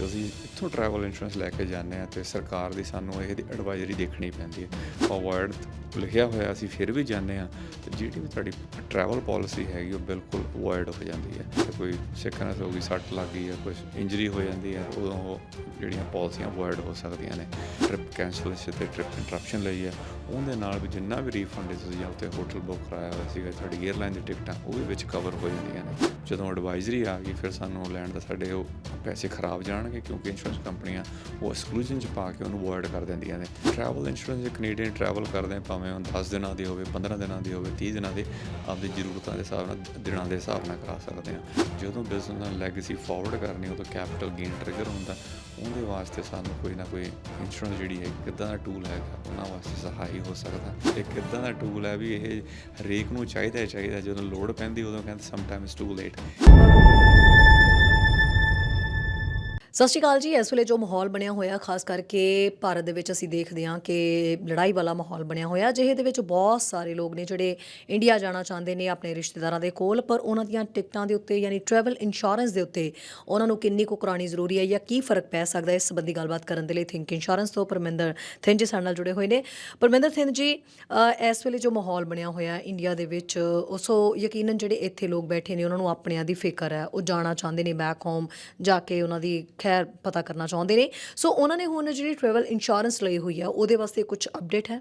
ਜੋ ਅਸੀਂ ਇੱਥੋਂ ਟਰੈਵਲ ਇੰਸ਼ੋਰੈਂਸ ਲੈ ਕੇ ਜਾਂਦੇ ਆ ਤੇ ਸਰਕਾਰ ਦੀ ਸਾਨੂੰ ਇਹਦੀ ਐਡਵਾਈਜ਼ਰੀ ਦੇਖਣੀ ਪੈਂਦੀ ਹੈ। ਅਵੋਇਡ ਲਿਖਿਆ ਹੋਇਆ ਅਸੀਂ ਫਿਰ ਵੀ ਜਾਂਦੇ ਆ ਤੇ ਜਿਹੜੀ ਵੀ ਤੁਹਾਡੀ ਟਰੈਵਲ ਪਾਲਿਸੀ ਹੈਗੀ ਉਹ ਬਿਲਕੁਲ ਅਵੋਇਡ ਹੋ ਜਾਂਦੀ ਹੈ। ਤੇ ਕੋਈ ਸਿੱਕਨਸ ਹੋ ਗਈ ਸੱਟ ਲੱਗ ਗਈ ਜਾਂ ਕੁਝ ਇੰਜਰੀ ਹੋ ਜਾਂਦੀ ਹੈ, ਉਦੋਂ ਉਹ ਜਿਹੜੀਆਂ ਪਾਲਿਸੀਆਂ ਅਵੋਇਡ ਹੋ ਸਕਦੀਆਂ ਨੇ। ਟ੍ਰਿਪ ਕੈਂਸਲੇਸ਼ਨ ਤੇ ਟ੍ਰਿਪ ਇੰਟਰਰਪਸ਼ਨ ਲਈ ਹੈ। ਉਹਦੇ ਨਾਲ ਵੀ ਜਿੰਨਾ ਵੀ ਰੀਫੰਡ ਤੁਸੀਂ ਜਾਂ ਉੱਤੇ ਹੋਟਲ ਬੁੱਕ ਕਰਾਇਆ ਹੋਇਆ ਸੀਗਾ, ਤੁਹਾਡੀ 에ਅਰਲਾਈਨ ਦੀ ਟਿਕਟਾਂ ਉਹ ਵੀ ਵਿੱਚ ਕਵਰ ਹੋ ਜਾਂਦੀਆਂ ਨੇ। ਜਦੋਂ ਐਡਵਾਈਜ਼ਰੀ ਆ ਗਈ, ਫਿਰ ਸਾਨੂੰ ਲੈਣ ਦਾ ਸਾਡੇ ਉਹ ਪੈਸੇ ਖਰਾਬ ਜਾਣ ਜਾਣਗੇ ਕਿਉਂਕਿ ਇੰਸ਼ੋਰੈਂਸ ਕੰਪਨੀਆਂ ਉਹ ਐਕਸਕਲੂਜਨ ਚ ਪਾ ਕੇ ਉਹਨੂੰ ਅਵੋਇਡ ਕਰ ਦਿੰਦੀਆਂ ਨੇ। ਟਰੈਵਲ ਇੰਸ਼ੋਰੈਂਸ ਜੇ ਕੈਨੇਡੀਅਨ ਟਰੈਵਲ ਕਰਦੇ ਹਾਂ, ਭਾਵੇਂ ਉਹ 10 ਦਿਨਾਂ ਦੀ ਹੋਵੇ 15 ਦਿਨਾਂ ਦੀ ਹੋਵੇ 30 ਦਿਨਾਂ ਦੀ ਆਪਦੀ ਜ਼ਰੂਰਤਾਂ ਦੇ ਹਿਸਾਬ ਨਾਲ ਦਿਨਾਂ ਦੇ ਹਿਸਾਬ ਨਾਲ ਕਰਾ ਸਕਦੇ ਹਾਂ। ਜਦੋਂ ਬਿਜ਼ਨਸ ਨਾਲ ਲੈਗੇਸੀ ਫਾਰਵਰਡ ਕਰਨੀ ਉਦੋਂ ਕੈਪੀਟਲ ਗੇਨ ਟ੍ਰਿਗਰ ਹੁੰਦਾ। ਉਹਦੇ ਵਾਸਤੇ ਸਾਨੂੰ ਕੋਈ ਨਾ ਕੋਈ ਇੰਸ਼ੋਰੈਂਸ ਜਿਹੜੀ ਹੈ ਕਿੱਦਾਂ ਦਾ ਟੂਲ ਹੈਗਾ ਉਹਨਾਂ ਵਾਸਤੇ ਸਹਾਈ ਹੋ ਸਕਦਾ। ਇਹ ਕਿੱਦਾਂ ਦਾ ਟੂਲ ਹੈ ਵੀ ਇਹ ਹਰੇਕ ਨੂੰ ਚਾਹੀਦਾ ਹੀ ਚਾਹੀਦਾ ਜਦੋਂ ਲੋੜ ਪੈਂਦੀ ਉਦੋਂ ਕਹਿੰਦੇ ਸਮਟਾਈਮਸ ਟੂ ਲੇਟ ਸਤਿ ਸ਼੍ਰੀ ਅਕਾਲ ਜੀ, ਇਸ ਵੇਲੇ ਜੋ ਮਾਹੌਲ ਬਣਿਆ ਹੋਇਆ, ਖਾਸ ਕਰਕੇ ਭਾਰਤ ਦੇ ਵਿੱਚ ਅਸੀਂ ਦੇਖਦੇ ਹਾਂ ਕਿ ਲੜਾਈ ਵਾਲਾ ਮਾਹੌਲ ਬਣਿਆ ਹੋਇਆ ਜਿਹੇ ਦੇ ਵਿੱਚ ਬਹੁਤ ਸਾਰੇ ਲੋਕ ਨੇ ਜਿਹੜੇ ਇੰਡੀਆ ਜਾਣਾ ਚਾਹੁੰਦੇ ਨੇ ਆਪਣੇ ਰਿਸ਼ਤੇਦਾਰਾਂ ਦੇ ਕੋਲ, ਪਰ ਉਹਨਾਂ ਦੀਆਂ ਟਿਕਟਾਂ ਦੇ ਉੱਤੇ ਯਾਨੀ ਟਰੈਵਲ ਇੰਸ਼ੋਰੈਂਸ ਦੇ ਉੱਤੇ ਉਹਨਾਂ ਨੂੰ ਕਿੰਨੀ ਕੁ ਕਰਾਉਣੀ ਜ਼ਰੂਰੀ ਹੈ ਜਾਂ ਕੀ ਫ਼ਰਕ ਪੈ ਸਕਦਾ ਹੈ, ਇਸ ਸੰਬੰਧੀ ਗੱਲਬਾਤ ਕਰਨ ਦੇ ਲਈ ਥਿੰਕ ਇੰਸ਼ੋਰੈਂਸ ਤੋਂ ਪਰਮਿੰਦਰ ਥਿੰਨ ਜੀ ਸਾਡੇ ਨਾਲ ਜੁੜੇ ਹੋਏ ਨੇ। ਪਰਮਿੰਦਰ ਥਿੰਨ ਜੀ ਇਸ ਵੇਲੇ ਜੋ ਮਾਹੌਲ ਬਣਿਆ ਹੋਇਆ ਇੰਡੀਆ ਦੇ ਵਿੱਚ, ਉਸੋ ਯਕੀਨਨ ਜਿਹੜੇ ਇੱਥੇ ਲੋਕ ਬੈਠੇ ਨੇ, ਉਹਨਾਂ ਨੂੰ ਆਪਣਿਆਂ ਦੀ ਫਿਕਰ ਹੈ, ਉਹ ਜਾਣਾ ਚਾਹੁੰਦੇ ਨੇ ਬੈਕ ਹੋਮ ਜਾ ਕੇ ਉਹਨਾਂ ਦੀ ਖੈਰ ਪਤਾ ਕਰਨਾ ਚਾਹੁੰਦੇ ਨੇ। ਸੋ ਉਹਨਾਂ ਨੇ ਹੁਣ ਜਿਹੜੀ ਟਰੈਵਲ ਇੰਸ਼ੋਰੈਂਸ ਲਈ ਹੋਈ ਹੈ ਉਹਦੇ ਵਾਸਤੇ ਕੁਝ ਅਪਡੇਟ ਹੈ?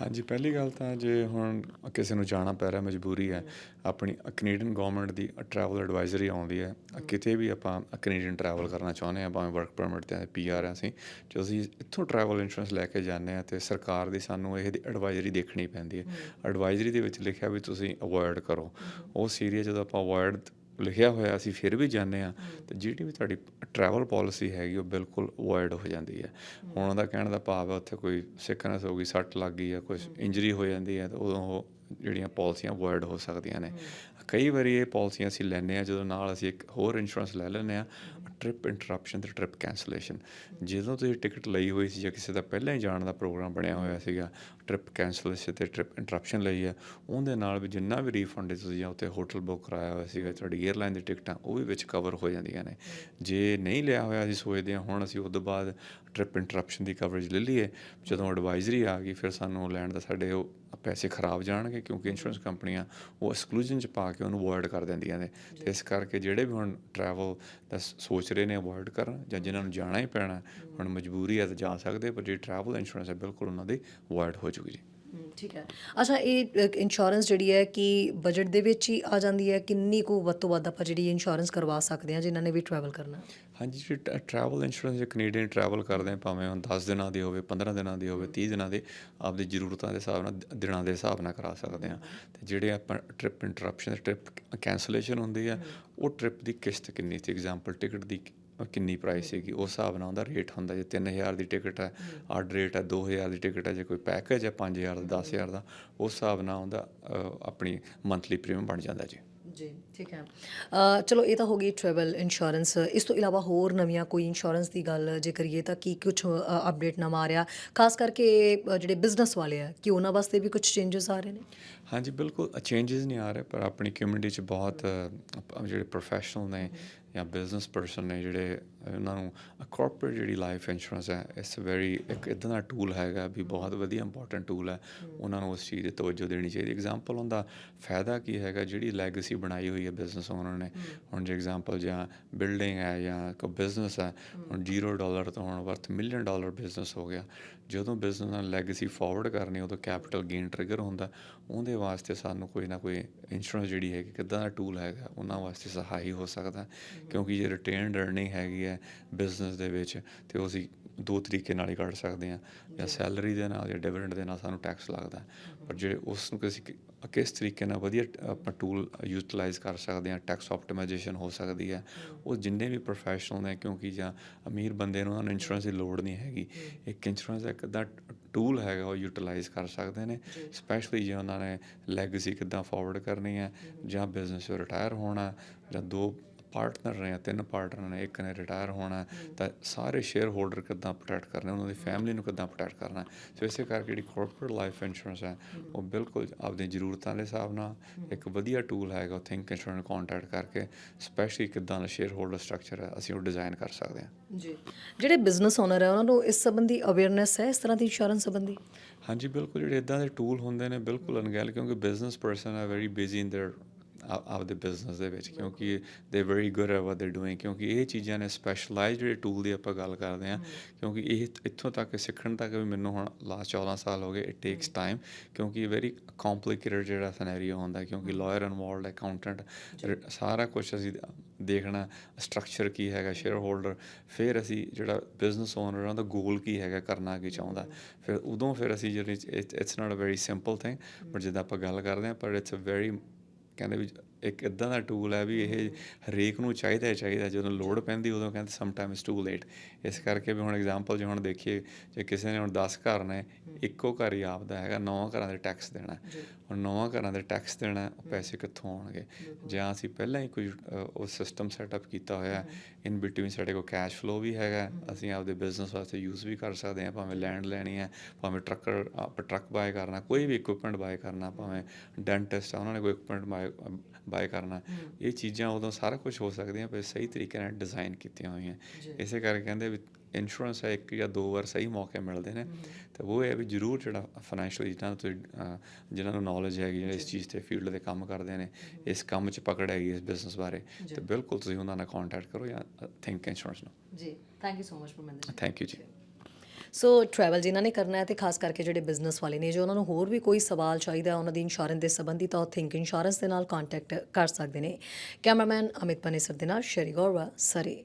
ਹਾਂਜੀ ਪਹਿਲੀ ਗੱਲ ਤਾਂ ਜੇ ਹੁਣ ਕਿਸੇ ਨੂੰ ਜਾਣਾ ਪੈ ਰਿਹਾ ਮਜਬੂਰੀ ਹੈ ਆਪਣੀ ਕੈਨੇਡੀਅਨ ਗਵਰਨਮੈਂਟ ਦੀ ਟਰੈਵਲ ਐਡਵਾਈਜ਼ਰੀ ਆਉਂਦੀ ਹੈ। ਕਿਤੇ ਵੀ ਆਪਾਂ ਕੈਨੇਡੀਅਨ ਟਰੈਵਲ ਕਰਨਾ ਚਾਹੁੰਦੇ ਆ ਭਾਵੇਂ ਵਰਕ ਪਰਮਿਟ ਤੇ ਪੀਆਰ ਆ ਅਸੀਂ ਜੋ ਅਸੀਂ ਇੱਥੋਂ ਟਰੈਵਲ ਇੰਸ਼ੋਰੈਂਸ ਲੈ ਕੇ ਜਾਂਦੇ ਆ ਤੇ ਸਰਕਾਰ ਦੀ ਸਾਨੂੰ ਇਹ ਐਡਵਾਈਜ਼ਰੀ ਦੇਖਣੀ ਪੈਂਦੀ ਹੈ। ਐਡਵਾਈਜ਼ਰੀ ਦੇ ਵਿੱਚ ਲਿਖਿਆ ਵੀ ਤੁਸੀਂ ਅਵੋਇਡ ਕਰੋ। ਉਹ ਸੀਰੀਅਸ ਜਦੋਂ ਆਪਾਂ ਅਵੋਇਡ ਲਿਖਿਆ ਹੋਇਆ ਅਸੀਂ ਫਿਰ ਵੀ ਜਾਂਦੇ ਆ ਤੇ ਜਿਹੜੀ ਵੀ ਤੁਹਾਡੀ ਟਰੈਵਲ ਪਾਲਿਸੀ ਹੈਗੀ ਉਹ ਬਿਲਕੁਲ ਅਵੋਇਡ ਹੋ ਜਾਂਦੀ ਹੈ। ਹੁਣ ਉਹਦਾ ਕਹਿਣ ਦਾ ਭਾਵ ਹੈ ਉੱਥੇ ਕੋਈ ਸਿੱਕਨਸ ਹੋ ਗਈ ਸੱਟ ਲੱਗ ਗਈ ਜਾਂ ਕੁਝ ਇੰਜਰੀ ਹੋ ਜਾਂਦੀ ਹੈ ਤਾਂ ਉਦੋਂ ਉਹ ਜਿਹੜੀਆਂ ਪਾਲਿਸੀਆਂ ਅਵੋਇਡ ਹੋ ਸਕਦੀਆਂ ਨੇ। ਕਈ ਵਾਰੀ ਇਹ ਪਾਲਿਸੀਆਂ ਅਸੀਂ ਲੈਂਦੇ ਆ ਜਦੋਂ ਨਾਲ ਅਸੀਂ ਇੱਕ ਹੋਰ ਇੰਸ਼ੋਰੈਂਸ ਲੈ ਲੈਂਦੇ ਆ ਟ੍ਰਿਪ ਇੰਟਰਰਪਸ਼ਨ ਤੇ ਟ੍ਰਿਪ ਕੈਂਸਲੇਸ਼ਨ ਜਦੋਂ ਤੁਸੀਂ ਟਿਕਟ ਲਈ ਹੋਈ ਸੀ ਜਾਂ ਕਿਸੇ ਦਾ ਪਹਿਲਾਂ ਹੀ ਜਾਣ ਦਾ ਪ੍ਰੋਗਰਾਮ ਬਣਿਆ ਹੋਇਆ ਸੀਗਾ ਟ੍ਰਿਪ ਕੈਂਸਲੇਸ਼ਨ ਤੇ ਟ੍ਰਿਪ ਇੰਟਰਰਪਸ਼ਨ ਲਈ ਹੈ ਉਹਦੇ ਨਾਲ ਵੀ ਜਿੰਨਾ ਵੀ ਰੀਫੰਡ ਤੁਸੀਂ ਜਾਂ ਉੱਤੇ ਹੋਟਲ ਬੁੱਕ ਕਰਾਇਆ ਹੋਇਆ ਸੀਗਾ, ਤੁਹਾਡੀ 에ਅਰਲਾਈਨ ਦੀ ਟਿਕਟਾਂ, ਉਹ ਵੀ ਵਿੱਚ ਕਵਰ ਹੋ ਜਾਂਦੀਆਂ ਨੇ। ਜੇ ਨਹੀਂ ਲਿਆ ਹੋਇਆ ਅਸੀਂ ਸੋਚਦੇ ਹਾਂ, ਹੁਣ ਅਸੀਂ ਉਸ ਤੋਂ ਬਾਅਦ ਟ੍ਰਿਪ ਇੰਟਰਰਪਸ਼ਨ ਦੀ ਕਵਰੇਜ ਲੈ ਲਈਏ, ਜਦੋਂ ਐਡਵਾਈਜ਼ਰੀ ਆ ਗਈ, ਫਿਰ ਸਾਨੂੰ ਲੈਣ ਦਾ ਸਾਡੇ ਉਹ ਪੈਸੇ ਖਰਾਬ ਜਾਣਗੇ ਕਿਉਂਕਿ ਇੰਸ਼ੋਰੈਂਸ ਕੰਪਨੀਆਂ ਉਹ ਐਕਸਕਲੂਜਨ ਚ ਪਾ ਕੇ ਉਹਨੂੰ ਅਵੋਇਡ ਕਰ ਦਿੰਦੀਆਂ ਨੇ। ਤੇ ਇਸ ਕਰਕੇ ਜਿਹੜੇ ਵੀ ਹੁਣ ਟਰੈਵਲ ਦਾ ਸੋਚ ਰਹੇ ਨੇ ਅਵੋਇਡ ਕਰਨ ਜਾਂ ਜਿਨ੍ਹਾਂ ਨੂੰ ਜਾਣਾ ਹੀ ਪੈਣਾ ਹੁਣ ਮਜਬੂਰੀ ਹੈ ਤਾਂ ਜਾ ਸਕਦੇ ਪਰ ਜਿਹੜੀ ਟਰੈਵਲ ਇੰਸ਼ੋਰੈਂਸ ਹੈ ਬਿਲਕੁਲ ਉਹਨਾਂ ਦੀ ਅਵੋਇਡ ਹੋ ਜੂਗੀ ਜੀ। ਠੀਕ ਹੈ। ਅੱਛਾ, ਇਹ ਇੰਸ਼ੋਰੈਂਸ ਜਿਹੜੀ ਹੈ ਕਿ ਬਜਟ ਦੇ ਵਿੱਚ ਹੀ ਆ ਜਾਂਦੀ ਹੈ, ਕਿੰਨੀ ਕੁ ਵੱਧ ਤੋਂ ਵੱਧ ਆਪਾਂ ਜਿਹੜੀ ਇੰਸ਼ੋਰੈਂਸ ਕਰਵਾ ਸਕਦੇ ਹਾਂ, ਜਿਨ੍ਹਾਂ ਨੇ ਵੀ ਟਰੈਵਲ ਕਰਨਾ? ਹਾਂਜੀ ਟਰੈਵਲ ਇੰਸ਼ੋਰੈਂਸ ਜੇ ਕੈਨੇਡੀਅਨ ਟਰੈਵਲ ਕਰਦੇ ਹਾਂ, ਭਾਵੇਂ ਹੁਣ 10 ਦਿਨਾਂ ਦੀ ਹੋਵੇ 15 ਦਿਨਾਂ ਦੀ ਹੋਵੇ 30 ਦਿਨਾਂ ਦੀ, ਆਪਦੀ ਜ਼ਰੂਰਤਾਂ ਦੇ ਹਿਸਾਬ ਨਾਲ ਦਿਨਾਂ ਦੇ ਹਿਸਾਬ ਨਾਲ ਕਰਾ ਸਕਦੇ ਹਾਂ। ਤੇ ਜਿਹੜੇ ਆਪਾਂ ਟ੍ਰਿਪ ਇੰਟਰਪਸ਼ਨ ਟ੍ਰਿਪ ਕੈਂਸਲੇਸ਼ਨ ਹੁੰਦੀ ਹੈ, ਉਹ ਟ੍ਰਿਪ ਦੀ ਕਿਸ਼ਤ ਕਿੰਨੀ ਸੀ? ਐਗਜ਼ਾਮਪਲ ਟਿਕਟ ਦੀ ਕਿੰਨੀ ਪ੍ਰਾਈਸ ਸੀਗੀ ਉਸ ਹਿਸਾਬ ਨਾਲ ਉਹਦਾ ਰੇਟ ਹੁੰਦਾ ਜੇ 3000 ਦੀ ਟਿਕਟ ਹੈ ਆਡ ਰੇਟ ਹੈ 2000 ਦੀ ਟਿਕਟ ਹੈ ਜੇ ਕੋਈ ਪੈਕੇਜ ਹੈ 5000 ਦਾ 10000 ਦਾ ਉਸ ਹਿਸਾਬ ਨਾਲ ਉਹਦਾ ਆਪਣੀ ਮੰਥਲੀ ਪ੍ਰੀਮੀਅਮ ਬਣ ਜਾਂਦਾ ਜੀ। ਜੀ। ਠੀਕ ਹੈ। ਚਲੋ ਇਹ ਤਾਂ ਹੋ ਗਈ ਟਰੈਵਲ ਇੰਸ਼ੋਰੈਂਸ ਇਸ ਤੋਂ ਇਲਾਵਾ ਹੋਰ ਨਵੀਆਂ ਕੋਈ ਇੰਸ਼ੋਰੈਂਸ ਦੀ ਗੱਲ ਜੇ ਕਰੀਏ ਤਾਂ ਕੀ ਕੁਝ ਅਪਡੇਟ ਨਵਾਂ ਆ ਰਿਹਾ ਖਾਸ ਕਰਕੇ ਜਿਹੜੇ ਬਿਜ਼ਨਸ ਵਾਲੇ ਆ ਕਿ ਉਹਨਾਂ ਵਾਸਤੇ ਵੀ ਕੁਝ ਚੇਂਜਸ ਆ ਰਹੇ ਨੇ? ਹਾਂਜੀ ਬਿਲਕੁਲ ਚੇਂਜਸ ਨਹੀਂ ਆ ਰਹੇ ਪਰ ਆਪਣੀ ਕਮਿਊਨਿਟੀ 'ਚ ਬਹੁਤ ਜਿਹੜੇ ਪ੍ਰੋਫੈਸ਼ਨਲ ਨੇ ਜਾਂ ਬਿਜ਼ਨਸ ਪਰਸਨ ਨੇ ਜਿਹੜੇ ਉਹਨਾਂ ਨੂੰ ਕਾਰਪੋਰੇਟ ਜਿਹੜੀ ਲਾਈਫ ਇੰਸ਼ੋਰੈਂਸ ਹੈ ਇਟਸ ਵੈਰੀ ਇੱਕ ਇਦਾਂ ਦਾ ਟੂਲ ਹੈਗਾ ਵੀ ਬਹੁਤ ਵਧੀਆ ਇੰਪੋਰਟੈਂਟ ਟੂਲ ਹੈ। ਉਹਨਾਂ ਨੂੰ ਉਸ ਚੀਜ਼ ਤੇ ਤਵੱਜੋ ਦੇਣੀ ਚਾਹੀਦੀ। ਐਗਜ਼ਾਮਪਲ ਹੁੰਦਾ ਫਾਇਦਾ ਕੀ ਹੈਗਾ ਜਿਹੜੀ ਲੈਗੇਸੀ ਬਣਾਈ ਹੋਈ ਹੈ ਬਿਜ਼ਨਸ ਓਨਰ ਨੇ। ਹੁਣ ਜੇ ਐਗਜ਼ਾਮਪਲ ਜਾਂ ਬਿਲਡਿੰਗ ਹੈ ਜਾਂ ਕੋਈ ਬਿਜ਼ਨਸ ਹੈ ਹੁਣ 0 ਡਾਲਰ ਤੋਂ ਹੁਣ ਵਰਥ ਮਿਲੀਅਨ ਡਾਲਰ ਬਿਜ਼ਨਸ ਹੋ ਗਿਆ। ਜਦੋਂ ਬਿਜ਼ਨਸ ਨਾਲ ਲੈਗੇਸੀ ਫਾਰਵਰਡ ਕਰਨੀ ਉਦੋਂ ਕੈਪੀਟਲ ਗੇਨ ਟ੍ਰਿਗਰ ਹੁੰਦਾ। ਉਹਦੇ ਵਾਸਤੇ ਸਾਨੂੰ ਕੋਈ ਨਾ ਕੋਈ ਇੰਸ਼ੋਰੈਂਸ ਜਿਹੜੀ ਹੈਗੀ ਕਿੱਦਾਂ ਦਾ ਟੂਲ ਹੈਗਾ ਉਹਨਾਂ ਵਾਸਤੇ ਸਹਾਈ ਹੋ ਸਕਦਾ। ਕਿਉਂਕਿ ਜੇ ਰਿਟੇਨਡ ਅਰਨਿੰਗ ਹੈਗੀ ਹੈ ਬਿਜ਼ਨਸ ਦੇ ਵਿੱਚ ਤੇ ਉਹ ਅਸੀਂ ਦੋ ਤਰੀਕੇ ਨਾਲ ਹੀ ਕੱਢ ਸਕਦੇ ਹਾਂ। ਜਾਂ ਸੈਲਰੀ ਦੇ ਨਾਲ ਜਾਂ ਡਿਵੀਡੈਂਡ ਦੇ ਨਾਲ ਸਾਨੂੰ ਟੈਕਸ ਲੱਗਦਾ। ਹੈ। ਪਰ ਜਿਹੜੇ ਉਸ ਨੂੰ ਕਿਸੇ ਕਿਸ ਤਰੀਕੇ ਨਾਲ ਵਧੀਆ ਆਪਾਂ ਟੂਲ ਯੂਟਿਲਾਈਜ਼ ਕਰ ਸਕਦੇ ਹਾਂ ਟੈਕਸ ਆਪਟੀਮਾਈਜੇਸ਼ਨ ਹੋ ਸਕਦੀ ਹੈ। ਉਹ ਜਿੰਨੇ ਵੀ ਪ੍ਰੋਫੈਸ਼ਨਲ ਨੇ ਕਿਉਂਕਿ ਜਾਂ ਅਮੀਰ ਬੰਦੇ ਨੂੰ ਉਹਨਾਂ ਨੂੰ ਇੰਸ਼ੋਰੈਂਸ ਦੀ ਲੋੜ ਨਹੀਂ ਹੈਗੀ। ਇੱਕ ਇੰਸ਼ੋਰੈਂਸ ਦਾ ਇੱਕ ਅੱਧਾ ਟੂਲ ਹੈਗਾ ਉਹ ਯੂਟਿਲਾਈਜ਼ ਕਰ ਸਕਦੇ ਨੇ। ਸਪੈਸ਼ਲੀ ਜੇ ਉਹਨਾਂ ਨੇ ਲੈਗੇਸੀ ਕਿੱਦਾਂ ਫਾਰਵਰਡ ਕਰਨੀ ਹੈ ਜਾਂ ਬਿਜ਼ਨਸ ਤੋਂ ਰਿਟਾਇਰ ਹੋਣਾ ਜਾਂ ਦੋ ਪਾਰਟਨਰ ਨੇ ਤਿੰਨ ਪਾਰਟਨਰ ਨੇ ਇੱਕ ਨੇ ਰਿਟਾਇਰ ਹੋਣਾ ਤਾਂ ਸਾਰੇ ਸ਼ੇਅਰ ਹੋਲਡਰ ਕਿੱਦਾਂ ਪ੍ਰੋਟੈਕਟ ਕਰਨੇ ਉਹਨਾਂ ਦੀ ਫੈਮਿਲੀ ਨੂੰ ਕਿੱਦਾਂ ਪ੍ਰੋਟੈਕਟ ਕਰਨਾ ਸੋ ਇਸੇ ਕਰਕੇ ਜਿਹੜੀ ਕਾਰਪੋਰੇਟ ਲਾਈਫ ਇੰਸ਼ੋਰੈਂਸ ਹੈ ਉਹ ਬਿਲਕੁਲ ਆਪਣੀ ਜ਼ਰੂਰਤਾਂ ਦੇ ਹਿਸਾਬ ਨਾਲ ਇੱਕ ਵਧੀਆ ਟੂਲ ਹੈਗਾ ਥਿੰਕ ਇੰਸ਼ੋਰੈਂਸ ਕੰਟੈਕਟ ਕਰਕੇ ਸਪੈਸ਼ਲੀ ਕਿੱਦਾਂ ਦਾ ਸ਼ੇਅਰ ਹੋਲਡਰ ਸਟਰਕਚਰ ਹੈ ਅਸੀਂ ਉਹ ਡਿਜ਼ਾਈਨ ਕਰ ਸਕਦੇ ਹਾਂ ਜੀ ਜਿਹੜੇ ਬਿਜ਼ਨਸ ਓਨਰ ਹੈ ਉਹਨਾਂ ਨੂੰ ਇਸ ਸੰਬੰਧੀ ਅਵੇਅਰਨੈਸ ਹੈ ਇਸ ਤਰ੍ਹਾਂ ਦੀ ਇੰਸ਼ੋਰੈਂਸ ਸੰਬੰਧੀ ਹਾਂਜੀ ਬਿਲਕੁਲ ਜਿਹੜੇ ਇਦਾਂ ਦੇ ਟੂਲ ਹੁੰਦੇ ਨੇ ਬਿਲਕੁਲ ਅਣਗਹਿਲ ਕਿਉਂਕਿ ਬਿਜ਼ਨਸ ਪਰਸਨ ਆ ਵੈਰੀ ਬਿਜ਼ੀ ਇਨ देयर ਆਪਦੇ ਬਿਜ਼ਨਸ ਦੇ ਵਿੱਚ ਕਿਉਂਕਿ they very good at what they doing ਕਿਉਂਕਿ ਇਹ ਚੀਜ਼ਾਂ ਨੇ ਸਪੈਸ਼ਲਾਈਜ਼ਡ ਜਿਹੜੇ ਟੂਲ ਦੀ ਆਪਾਂ ਗੱਲ ਕਰਦੇ ਹਾਂ ਕਿਉਂਕਿ ਇਹ ਇੱਥੋਂ ਤੱਕ ਸਿੱਖਣ ਤੱਕ ਵੀ ਮੈਨੂੰ ਹੁਣ ਲਾਸਟ 14 ਸਾਲ ਹੋ ਗਏ ਇਟ ਟੇਕਸ ਟਾਈਮ ਕਿਉਂਕਿ ਵੈਰੀ ਕੰਪਲਿਕੇਟਡ ਜਿਹੜਾ ਸਿਨੈਰੀਓ ਹੁੰਦਾ ਕਿਉਂਕਿ ਲਾਇਰ ਇਨਵੋਲਡ ਅਕਾਊਂਟੈਂਟ ਸਾਰਾ ਕੁਝ ਅਸੀਂ ਦੇਖਣਾ ਸਟਰਕਚਰ ਕੀ ਹੈਗਾ ਸ਼ੇਅਰ ਹੋਲਡਰ ਫਿਰ ਅਸੀਂ ਜਿਹੜਾ ਬਿਜ਼ਨਸ ਓਨਰ ਉਹਦਾ ਗੋਲ ਕੀ ਹੈਗਾ ਕਰਨਾ ਕੀ ਚਾਹੁੰਦਾ। ਫਿਰ ਉਦੋਂ ਫਿਰ ਅਸੀਂ ਜਿਹੜੀ it's not a very simple thing but ਜਿੱਦਾਂ ਆਪਾਂ ਗੱਲ ਕਰਦੇ ਹਾਂ ਪਰ ਇਟਸ ਅ ਵੈਰੀ ਕਹਿੰਦੇ ਵੀ ਇੱਕ ਇਦਾਂ ਦਾ ਟੂਲ ਹੈ ਵੀ ਇਹ ਹਰੇਕ ਨੂੰ ਚਾਹੀਦਾ ਹੀ ਚਾਹੀਦਾ ਜਦੋਂ ਲੋੜ ਪੈਂਦੀ ਉਦੋਂ ਕਹਿੰਦੇ some time is too late ਇਸ ਕਰਕੇ ਵੀ ਹੁਣ ਐਗਜ਼ਾਮਪਲ ਜੇ ਹੁਣ ਦੇਖੀਏ ਜੇ ਕਿਸੇ ਨੇ ਹੁਣ 10 ਘਰ ਨੇ ਇੱਕੋ ਘਰ ਹੀ ਆਪਦਾ ਹੈਗਾ 9 ਘਰਾਂ ਦੇ ਟੈਕਸ ਦੇਣਾ। ਹੁਣ 9 ਘਰਾਂ ਦੇ ਟੈਕਸ ਦੇਣਾ ਉਹ ਪੈਸੇ ਕਿੱਥੋਂ ਆਉਣਗੇ? ਜਾਂ ਅਸੀਂ ਪਹਿਲਾਂ ਹੀ ਕੋਈ ਉਹ ਸਿਸਟਮ ਸੈਟਅਪ ਕੀਤਾ ਹੋਇਆ ਇਨ ਬਿਟਵੀਨ ਸਾਡੇ ਕੋਲ ਕੈਸ਼ ਫਲੋ ਵੀ ਹੈਗਾ। ਅਸੀਂ ਆਪਦੇ ਬਿਜ਼ਨਸ ਵਾਸਤੇ ਯੂਜ਼ ਵੀ ਕਰ ਸਕਦੇ ਹਾਂ ਭਾਵੇਂ ਲੈਂਡ ਲੈਣੀ ਹੈ ਭਾਵੇਂ ਟਰੱਕਰ ਆਪਾਂ ਟਰੱਕ ਬਾਏ ਕਰਨਾ ਕੋਈ ਵੀ ਇਕਵਿਪਮੈਂਟ ਬਾਏ ਕਰਨਾ ਭਾਵੇਂ ਡੈਂਟਿਸਟ ਆ ਉਹਨਾਂ ਨੇ ਕੋਈ ਇਕਵਿਪਮੈਂਟ ਬਾਏ ਕਰਨਾ। ਇਹ ਚੀਜ਼ਾਂ ਉਦੋਂ ਸਾਰਾ ਕੁਝ ਹੋ ਸਕਦੀਆਂ ਪਰ ਸਹੀ ਤਰੀਕੇ ਨਾਲ ਡਿਜ਼ਾਈਨ ਕੀਤੀਆਂ ਹੋਈਆਂ। ਇਸੇ ਕਰਕੇ ਕਹਿੰਦੇ ਵੀ ਇੰਸ਼ੋਰੈਂਸ ਹੈ ਇੱਕ ਜਾਂ ਦੋ ਵਾਰ ਸਹੀ ਮੌਕੇ ਮਿਲਦੇ ਨੇ। ਤੇ ਉਹ ਹੈ ਵੀ ਜ਼ਰੂਰ ਜਿਹੜਾ ਫਾਈਨੈਂਸ਼ੀਅਲੀ ਜਿਹਨਾਂ ਨੂੰ ਤੁਸੀਂ ਅਹ, ਜਿਨ੍ਹਾਂ ਨੂੰ ਨੌਲੇਜ ਹੈਗੀ ਜਿਹੜੇ ਇਸ ਚੀਜ਼ ਤੇ ਫੀਲਡ ਦੇ ਕੰਮ ਕਰਦੇ ਨੇ ਇਸ ਕੰਮ 'ਚ ਪਕੜ ਹੈਗੀ ਇਸ ਬਿਜ਼ਨਸ ਬਾਰੇ। ਤੇ ਬਿਲਕੁਲ ਤੁਸੀਂ ਉਹਨਾਂ ਨਾਲ ਕੰਟੈਕਟ ਕਰੋ ਜਾਂ ਥਿੰਕ ਇੰਸ਼ੋਰੈਂਸ ਨੂੰ। ਜੀ। Thank you so much Parminder thank you ji. So travel ਜਿਨ੍ਹਾਂ ਨੇ ਕਰਨਾ ਹੈ ਤੇ ਖਾਸ ਕਰਕੇ ਜਿਹੜੇ ਬਿਜ਼ਨਸ ਵਾਲੇ ਨੇ, ਜੋ ਉਹਨਾਂ ਨੂੰ ਹੋਰ ਵੀ ਕੋਈ ਸਵਾਲ ਚਾਹੀਦਾ ਉਹਨਾਂ ਦੀ ਇੰਸ਼ੋਰੈਂਸ ਦੇ ਸੰਬੰਧੀ, ਤਾਂ ਉਹ ਥਿੰਕ ਇੰਸ਼ੋਰੈਂਸ ਦੇ ਨਾਲ ਕੰਟੈਕਟ ਕਰ ਸਕਦੇ ਨੇ। ਕੈਮਰਾਮੈਨ ਅਮਿਤ ਪਨੇਸਰ ਦੇ ਨਾਲ, ਸ਼ਰੀ ਗੌਰਵਾ ਸਰੀ।